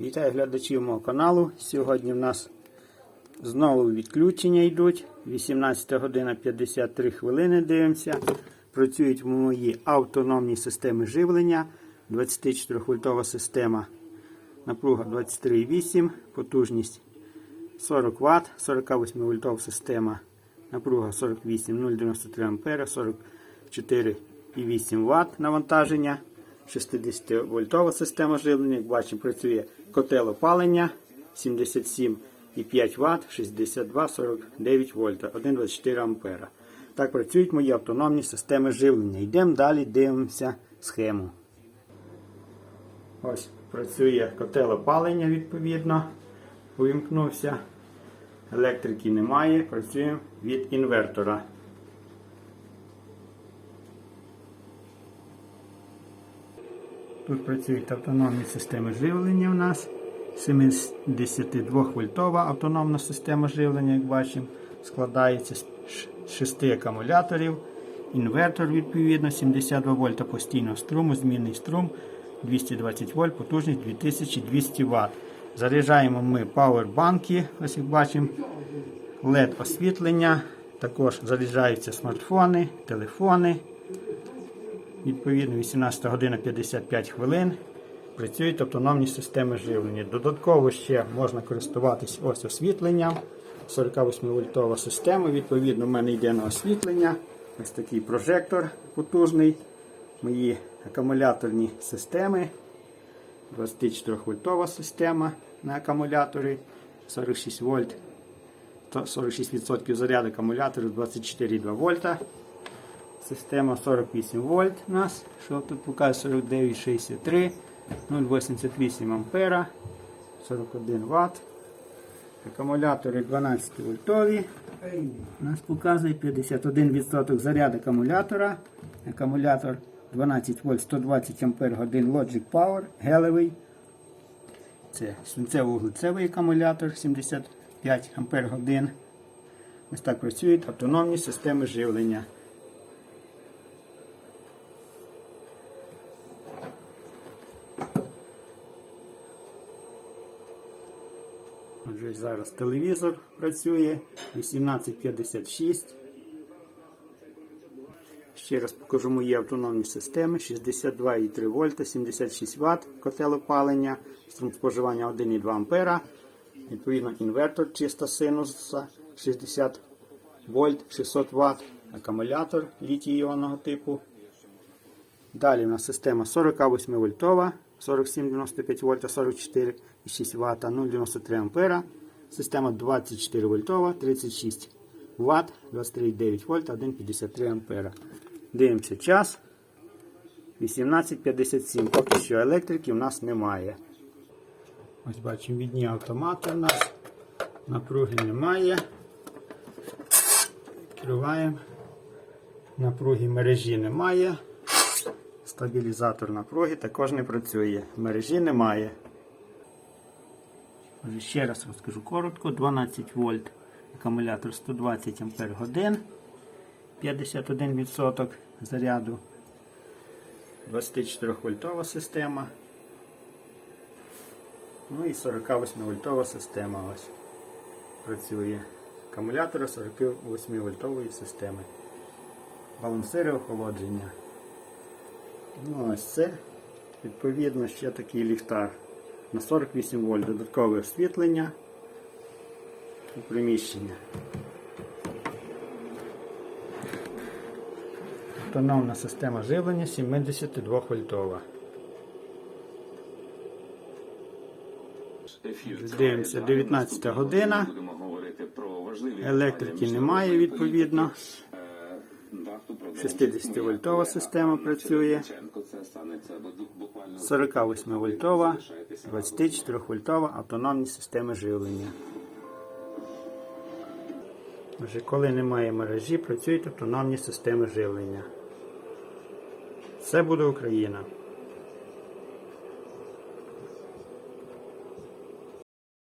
Вітаю глядачів мого каналу. Сьогодні в нас знову відключення йдуть. 18 година 53 хвилини дивимося. Працюють мої автономні системи живлення. 24 вольтова система. Напруга 23,8, потужність 40 Вт, 48 вольтова система. Напруга 48 093 А, 44,8 Вт навантаження. 60 вольтова система живлення. Як бачимо, працює котел опалення 77,5 Вт, 62, 49 вольта, 1,24 ампера. Так працюють мої автономні системи живлення. Йдемо далі, дивимося схему. Ось працює котел опалення відповідно. Увімкнувся. Електрики немає. Працюємо від інвертора. Тут працюють автономні системи живлення у нас. 72 вольтова автономна система живлення, як бачимо, складається з 6 акумуляторів. Інвертор, відповідно, 72 вольта постійного струму, змінний струм 220 вольт, потужність 2200 Вт. Заряджаємо ми пауербанки, ось як бачимо, LED освітлення. Також заряджаються смартфони, телефони. Відповідно, 18 година 55 хвилин. Працюють автономні системи живлення. Додатково ще можна користуватись ось освітленням. 48 вольтова система. Відповідно, в мене йде на освітлення. Ось такий прожектор потужний. Мої акумуляторні системи. 24 вольтова система на акумуляторі 46 вольт. 46% заряду акумулятору 24,2 вольта. Система 48 вольт у нас, що тут показує 49,63, 0,88 ампера, 41 Вт. Акумулятори 12 вольтові. У нас показує 51% заряду акумулятора. Акумулятор 12 вольт 120 ампер годин Logic Power, гелевий. Це свинцево-вуглецевий акумулятор 75 ампер годин. Ось так працюють автономні системи живлення. Отже, зараз телевізор працює 1856. Ще раз покажу мої автономні системи. 62,3 вольта, 76 Вт, котел опалення, струм споживання 1,2 ампера. Відповідно, інвертор чиста синуса 60 вольт, 600 Вт, акумулятор літій-іонного типу. Далі у нас система 48 вольтова, 47,95 вольта, 44,6 Вт, 0,93 ампера. Система 24 вольтова, 36 Вт, 23,9 вольта, 1,53 ампера. Дивимося час. 18.57. Поки що електрики в нас немає. Ось бачимо відні автомати у нас. Напруги немає. Відкриваємо. Напруги мережі немає. Стабілізатор напруги також не працює. Мережі немає. Ще раз розкажу коротко. 12 вольт акумулятор 120 ампер годин. 51% заряду. 24 вольтова система. Ну і 48 вольтова система ось працює. Акумулятора 48 вольтової системи. Балансири охолодження. Ну ось це. Відповідно ще такий ліхтар. На 48 вольт додаткове освітлення у приміщення. Автономна система живлення 72 вольтова. Дивимося, 19 година. Електрики немає відповідно. Е, варту продовжити. 60 вольтова система працює. Це станеться буквально 48 вольтова, 24 вольтова автономні системи живлення. Отже, коли немає мережі, працюють автономні системи живлення. Це буде Україна.